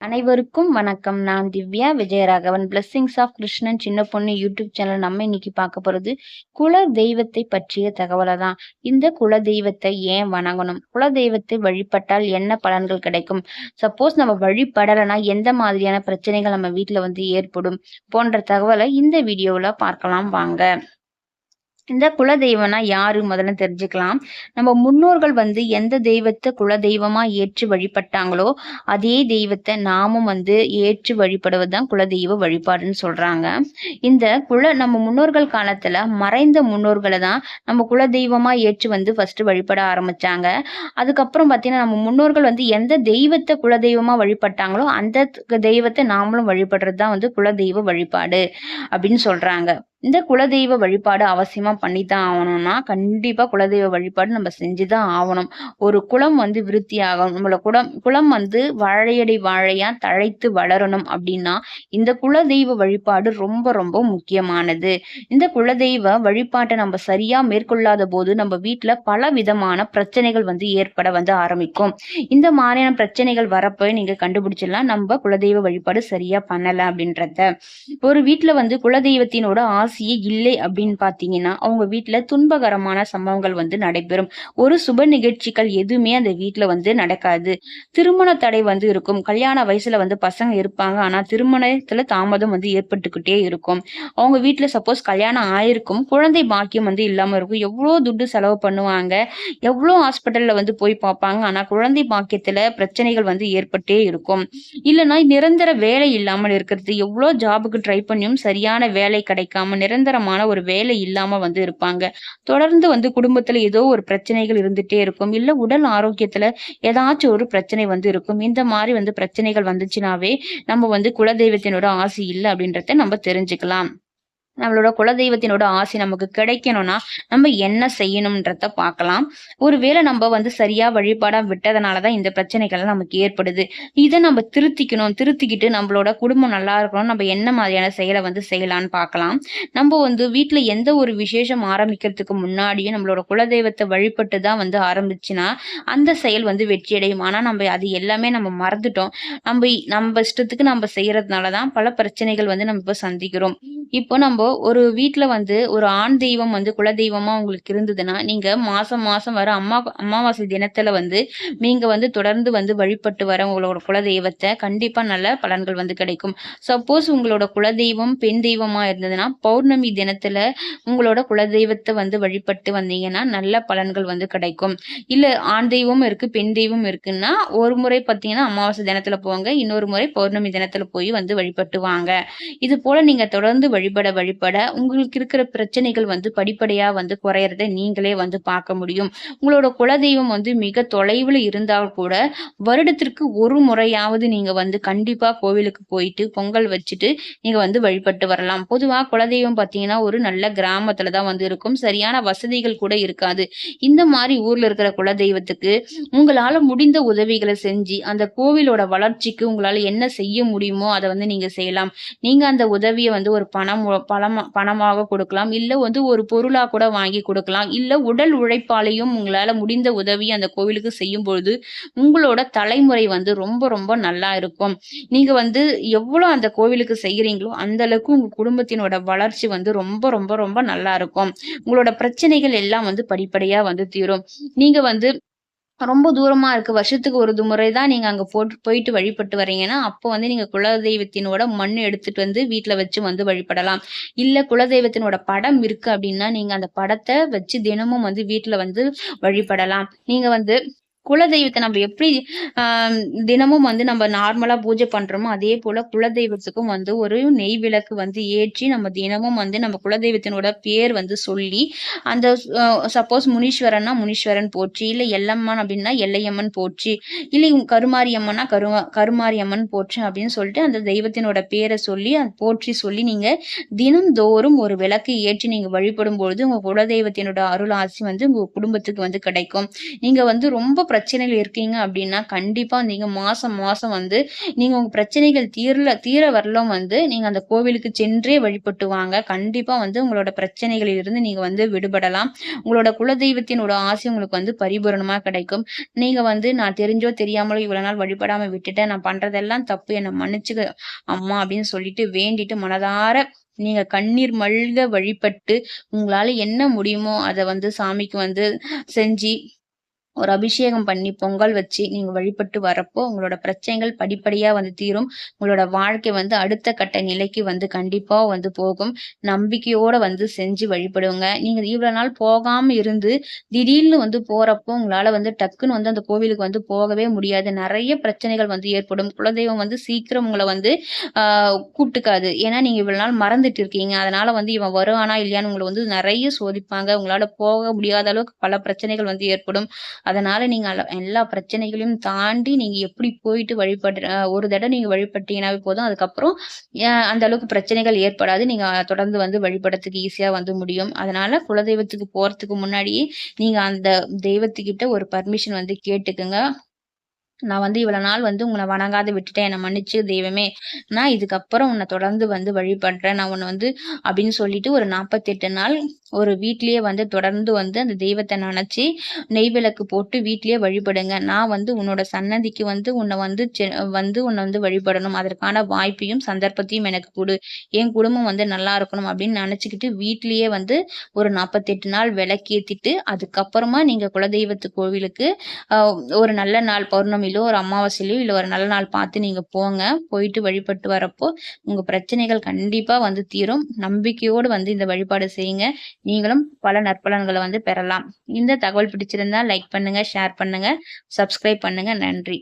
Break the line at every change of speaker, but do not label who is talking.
அனைவருக்கும் வணக்கம். நான் திவ்யா விஜயராகவன். பிளஸ்ஸிங்ஸ் ஆஃப் கிருஷ்ணன் சின்ன பொண்ணு யூடியூப் சேனல் நம்ம இன்னைக்கு பார்க்க போறது குல தெய்வத்தை பற்றிய தகவலை தான் இந்த குல தெய்வத்தை ஏன் வணங்கணும்? குல தெய்வத்தை வழிபட்டால் என்ன பலன்கள் கிடைக்கும்? சப்போஸ் நம்ம வழிபடலைன்னா எந்த மாதிரியான பிரச்சனைகள் நம்ம வீட்டில் வந்து ஏற்படும்? போன்ற தகவலை இந்த வீடியோவில் பார்க்கலாம். வாங்க. இந்த குல தெய்வம்னா யாரு முதல்ல தெரிஞ்சுக்கலாம். நம்ம முன்னோர்கள் வந்து எந்த தெய்வத்தை குல தெய்வமா ஏற்று வழிபட்டாங்களோ அதே தெய்வத்தை நாமும் வந்து ஏற்று வழிபடுவது தான் குலதெய்வ வழிபாடுன்னு சொல்றாங்க. இந்த குல நம்ம முன்னோர்கள் காலத்துல மறைந்த முன்னோர்களை தான் நம்ம குல தெய்வமா ஏற்று வந்து ஃபர்ஸ்ட் வழிபட ஆரம்பிச்சாங்க. அதுக்கப்புறம் பார்த்தீங்கன்னா நம்ம முன்னோர்கள் வந்து எந்த தெய்வத்தை குல தெய்வமா வழிபட்டாங்களோ அந்த தெய்வத்தை நாமளும் வழிபடுறது தான் வந்து குலதெய்வ வழிபாடு அப்படின்னு சொல்றாங்க. இந்த குலதெய்வ வழிபாடு அவசியமா பண்ணித்தான் ஆகணும்னா கண்டிப்பா குலதெய்வ வழிபாடு நம்ம செஞ்சுதான் ஆகணும். ஒரு குளம் வந்து விருத்தி ஆகணும் நம்மளோட குளம் குளம் வந்து வாழையடி வாழையா தழைத்து வளரணும் அப்படின்னா இந்த குலதெய்வ வழிபாடு ரொம்ப ரொம்ப முக்கியமானது. இந்த குலதெய்வ வழிபாட்டை நம்ம சரியா மேற்கொள்ளாத போது நம்ம வீட்டுல பல விதமான பிரச்சனைகள் வந்து ஏற்பட வந்து ஆரம்பிக்கும். இந்த மாதிரியான பிரச்சனைகள் வரப்போ நீங்க கண்டுபிடிச்சிடலாம். நம்ம குலதெய்வ வழிபாடு சரியா பண்ணல அப்படின்றத. ஒரு வீட்டுல வந்து குலதெய்வத்தினோட ராசியே இல்லை அப்படின்னு பார்த்தீங்கன்னா அவங்க வீட்டில் துன்பகரமான சம்பவங்கள் வந்து நடைபெறும். ஒரு சுப நிகழ்ச்சிகள் எதுவுமே அந்த வீட்டில் வந்து நடக்காது. திருமண தடை வந்து இருக்கும். கல்யாண வயசுல வந்து பசங்க இருப்பாங்க. ஆனால் திருமணத்துல தாமதம் வந்து ஏற்பட்டுக்கிட்டே இருக்கும். அவங்க வீட்டில் சப்போஸ் கல்யாணம் ஆயிருக்கும். குழந்தை பாக்கியம் வந்து இல்லாமல் இருக்கும். எவ்வளோ துட்டு செலவு பண்ணுவாங்க. எவ்வளோ ஹாஸ்பிட்டலில் வந்து போய் பார்ப்பாங்க. ஆனால் குழந்தை பாக்கியத்தில் பிரச்சனைகள் வந்து ஏற்பட்டே இருக்கும். இல்லைன்னா நிரந்தர வேலை இல்லாமல் இருக்கிறது. எவ்வளோ ஜாபுக்கு ட்ரை பண்ணியும் சரியான வேலை கிடைக்காம நிரந்தரமான ஒரு வேலை இல்லாம வந்து இருப்பாங்க. தொடர்ந்து வந்து குடும்பத்துல ஏதோ ஒரு பிரச்சனைகள் இருந்துட்டே இருக்கும். இல்ல உடல் ஆரோக்கியத்துல ஏதாச்சும் ஒரு பிரச்சனை வந்து இருக்கும். இந்த மாதிரி வந்து பிரச்சனைகள் வந்துச்சுனாவே நம்ம வந்து குலதெய்வத்தினோட ஆசை இல்லை அப்படின்றத நம்ம தெரிஞ்சுக்கலாம். நம்மளோட குலதெய்வத்தினோட ஆசை நமக்கு கிடைக்கணும்னா நம்ம என்ன செய்யணும்ன்றத பார்க்கலாம். ஒருவேளை நம்ம வந்து சரியா வழிபாடா விட்டதுனாலதான் இந்த பிரச்சனைகள் நமக்கு ஏற்படுது. இதை நம்ம திருத்திக்கணும் திருத்திக்கிட்டு நம்மளோட குடும்பம் நல்லா இருக்கணும் நம்ம என்ன மாதிரியான செயலை வந்து செய்யலாம்னு பார்க்கலாம். நம்ம வந்து வீட்டுல எந்த ஒரு விசேஷம் ஆரம்பிக்கிறதுக்கு முன்னாடியும் நம்மளோட குலதெய்வத்தை வழிபட்டு தான் வந்து ஆரம்பிச்சுன்னா அந்த செயல் வந்து வெற்றி அடையும் ஆனா நம்ம அது எல்லாமே நம்ம மறந்துட்டோம். நம்ம நம்ம இஷ்டத்துக்கு நம்ம செய்யறதுனாலதான் பல பிரச்சனைகள் வந்து நம்ம இப்போ சந்திக்கிறோம். இப்போ நம்ம ஒரு வீட்டுல வந்து ஒரு ஆண் தெய்வம் வந்து குலதெய்வமாக உங்களுக்கு இருந்ததுன்னா நீங்க மாசம் மாசம் வர அம்மா அமாவாசை தினத்துல வந்து நீங்க வந்து தொடர்ந்து வந்து வழிபட்டு வர உங்களோட குலதெய்வத்தை கண்டிப்பா நல்ல பலன்கள் வந்து கிடைக்கும். சப்போஸ் உங்களோட குலதெய்வம் பெண் தெய்வமா இருந்ததுன்னா பௌர்ணமி தினத்துல உங்களோட குலதெய்வத்தை வந்து வழிபட்டு வந்தீங்கன்னா நல்ல பலன்கள் வந்து கிடைக்கும். இல்ல ஆண் தெய்வம் இருக்கு பெண் தெய்வம் இருக்குன்னா ஒரு முறை பார்த்தீங்கன்னா அமாவாசை தினத்துல போங்க இன்னொரு முறை பௌர்ணமி தினத்துல போய் வந்து வழிபட்டு வாங்க. இது போல நீங்க தொடர்ந்து வழிபட வழிபட உங்களுக்கு இருக்கிற பிரச்சனைகள் வந்து படிப்படியா வந்து குறையறத நீங்களே வந்து பார்க்க முடியும். உங்களோட குலதெய்வம் வந்து மிக தொலைவில் இருந்தால் கூட வருடத்திற்கு ஒரு முறையாவது நீங்க வந்து கண்டிப்பா கோவிலுக்கு போயிட்டு பொங்கல் வச்சுட்டு நீங்க வந்து வழிபட்டு வரலாம். பொதுவா குலதெய்வம் பார்த்தீங்கன்னா ஒரு நல்ல கிராமத்துல தான் வந்து இருக்கும். சரியான வசதிகள் கூட இருக்காது. இந்த மாதிரி ஊர்ல இருக்கிற குலதெய்வத்துக்கு உங்களால முடிந்த உதவிகளை செஞ்சு அந்த கோவிலோட வளர்ச்சிக்கு உங்களால என்ன செய்ய முடியுமோ அதை வந்து நீங்க செய்யலாம். நீங்க அந்த உதவியை வந்து ஒரு பணம் பணமா பணமாக கொடுக்கலாம். இல்ல வந்து ஒரு பொருளா கூட வாங்கி கொடுக்கலாம். இல்ல உடல் உழைப்பாலையும் உங்களால முடிந்த உதவி அந்த கோவிலுக்கு செய்யும் பொழுது உங்களோட தலைமுறை வந்து ரொம்ப ரொம்ப நல்லா இருக்கும். நீங்க வந்து எவ்வளவு அந்த கோவிலுக்கு செய்யறீங்களோ அந்த அளவுக்கு உங்க குடும்பத்தினோட வளர்ச்சி வந்து ரொம்ப ரொம்ப ரொம்ப நல்லா இருக்கும். உங்களோட பிரச்சனைகள் எல்லாம் வந்து படிப்படியா வந்து தீரும். நீங்க வந்து ரொம்ப தூரமா இருக்கு. வருஷத்துக்கு ஒரு முறை தான் நீங்க அங்க போட்டு போயிட்டு வழிபட்டு வரீங்கன்னா அப்போ வந்து நீங்க குலதெய்வத்தினோட மண் எடுத்துட்டு வந்து வீட்டுல வச்சு வந்து வழிபடலாம். இல்ல குலதெய்வத்தினோட படம் இருக்கு அப்படின்னா நீங்க அந்த படத்தை வச்சு தினமும் வந்து வீட்டுல வந்து வழிபடலாம். நீங்க வந்து குலதெய்வத்தை நம்ம எப்படி தினமும் வந்து நம்ம நார்மலா பூஜை பண்றோமோ அதே போல குலதெய்வத்துக்கும் வந்து ஒரு நெய் விளக்கு வந்து ஏற்றி நம்ம தினமும் வந்து நம்ம குலதெய்வத்தினோட பேர் வந்து சொல்லி அந்த சப்போஸ் முனீஸ்வரன்னா முனீஸ்வரன் போற்றி இல்லை எல்லம்மன் அப்படின்னா எல்லையம்மன் போற்றி இல்லை கருமாரி அம்மன்னா கரு கருமாரி போற்றி அப்படின்னு சொல்லிட்டு அந்த தெய்வத்தினோட பேரை சொல்லி போற்றி சொல்லி நீங்க தினந்தோறும் ஒரு விளக்கு ஏற்றி நீங்க வழிபடும் பொழுது உங்க குலதெய்வத்தினோட அருள் ஆசி வந்து உங்க குடும்பத்துக்கு வந்து கிடைக்கும். நீங்க வந்து ரொம்ப பிரச்சனைகள் இருக்கீங்க அப்படின்னா கண்டிப்பாக நீங்கள் மாதம் மாதம் வந்து நீங்கள் உங்கள் பிரச்சனைகள் தீரல தீர வரலும் வந்து நீங்கள் அந்த கோவிலுக்கு சென்றே வழிபட்டு வாங்க. கண்டிப்பாக வந்து உங்களோட பிரச்சனைகளில் இருந்து வந்து விடுபடலாம். உங்களோட குலதெய்வத்தினோட ஆசை உங்களுக்கு வந்து பரிபூரணமாக கிடைக்கும். நீங்கள் வந்து நான் தெரிஞ்சோ தெரியாமலோ இவ்வளோ நாள் வழிபடாமல் விட்டுட்டேன். நான் பண்ணுறதெல்லாம் தப்பு. என்னை மன்னிச்சுக்க அம்மா அப்படின்னு சொல்லிட்டு வேண்டிட்டு மனதார நீங்க கண்ணீர் மல்க வழிபட்டு உங்களால என்ன முடியுமோ அதை வந்து சாமிக்கு வந்து செஞ்சு ஒரு அபிஷேகம் பண்ணி பொங்கல் வச்சு நீங்க வழிபட்டு வரப்போ உங்களோட பிரச்சனைகள் படிப்படியா வந்து தீரும். உங்களோட வாழ்க்கை வந்து அடுத்த கட்ட நிலைக்கு வந்து கண்டிப்பா வந்து போகும். நம்பிக்கையோட வந்து செஞ்சு வழிபடுங்க. நீங்க இவ்வளவு நாள் போகாம இருந்து திடீர்னு வந்து போறப்போ உங்களால வந்து டக்குன்னு வந்து அந்த கோவிலுக்கு வந்து போகவே முடியாது. நிறைய பிரச்சனைகள் வந்து ஏற்படும். குலதெய்வம் வந்து சீக்கிரம் உங்களை வந்து ஆஹ் கூப்பிட்டுக்காது ஏன்னா நீங்க இவ்வளவு நாள் மறந்துட்டு இருக்கீங்க. அதனால வந்து இவன் வருவானா இல்லையான்னு உங்களை வந்து நிறைய சோதிப்பாங்க. உங்களால போக முடியாத அளவுக்கு பல பிரச்சனைகள் வந்து ஏற்படும். அதனால நீங்க எல்லா பிரச்சனைகளையும் தாண்டி நீங்க எப்படி போயிட்டு வழிபடுற ஒரு தடவை நீங்க வழிபட்டீங்கன்னாவே போதும். அதுக்கப்புறம் அந்த அளவுக்கு பிரச்சனைகள் ஏற்படாது. நீங்க தொடர்ந்து வந்து வழிபடத்துக்கு ஈஸியா வந்து முடியும். அதனால குலதெய்வத்துக்கு போறதுக்கு முன்னாடியே நீங்க அந்த தெய்வத்துக்கிட்ட ஒரு பர்மிஷன் வந்து கேட்டுக்குங்க. நான் வந்து இவ்வளவு நாள் வந்து உங்களை வணங்காத விட்டுட்டேன். என்னை மன்னிச்சு தெய்வமே. நான் இதுக்கப்புறம் உன்னை தொடர்ந்து வந்து வழிபடுறேன். நான் உன்னை வந்து அப்படின்னு சொல்லிட்டு ஒரு நாற்பத்தெட்டு நாள் ஒரு வீட்லயே வந்து தொடர்ந்து வந்து அந்த தெய்வத்தை நினைச்சு நெய் விளக்கு போட்டு வீட்லயே வழிபடுங்க. நான் வந்து உன்னோட சன்னதிக்கு வந்து உன்னை வந்து செ- வந்து உன்னை வந்து வழிபடணும். அதற்கான வாய்ப்பையும் சந்தர்ப்பத்தையும் எனக்கு கொடு. என் குடும்பம் வந்து நல்லா இருக்கணும் அப்படின்னு நினைச்சுக்கிட்டு வீட்லயே வந்து ஒரு நாற்பத்தெட்டு நாள் விளக்கேத்திட்டு அதுக்கப்புறமா நீங்க குலதெய்வத்து கோவிலுக்கு ஒரு நல்ல நாள் பௌர்ணமி பௌர்ணமியிலோ ஒரு அமாவாசையிலோ இல்லை ஒரு நல்ல நாள் பார்த்து நீங்க போங்க. போயிட்டு வழிபட்டு வரப்போ உங்க பிரச்சனைகள் கண்டிப்பா வந்து தீரும். நம்பிக்கையோடு வந்து இந்த வழிபாடு செய்யுங்க. நீங்களும் பல நற்பலன்களை வந்து பெறலாம். இந்த தகவல் பிடிச்சிருந்தா லைக் பண்ணுங்க ஷேர் பண்ணுங்க சப்ஸ்கிரைப் பண்ணுங்க. நன்றி.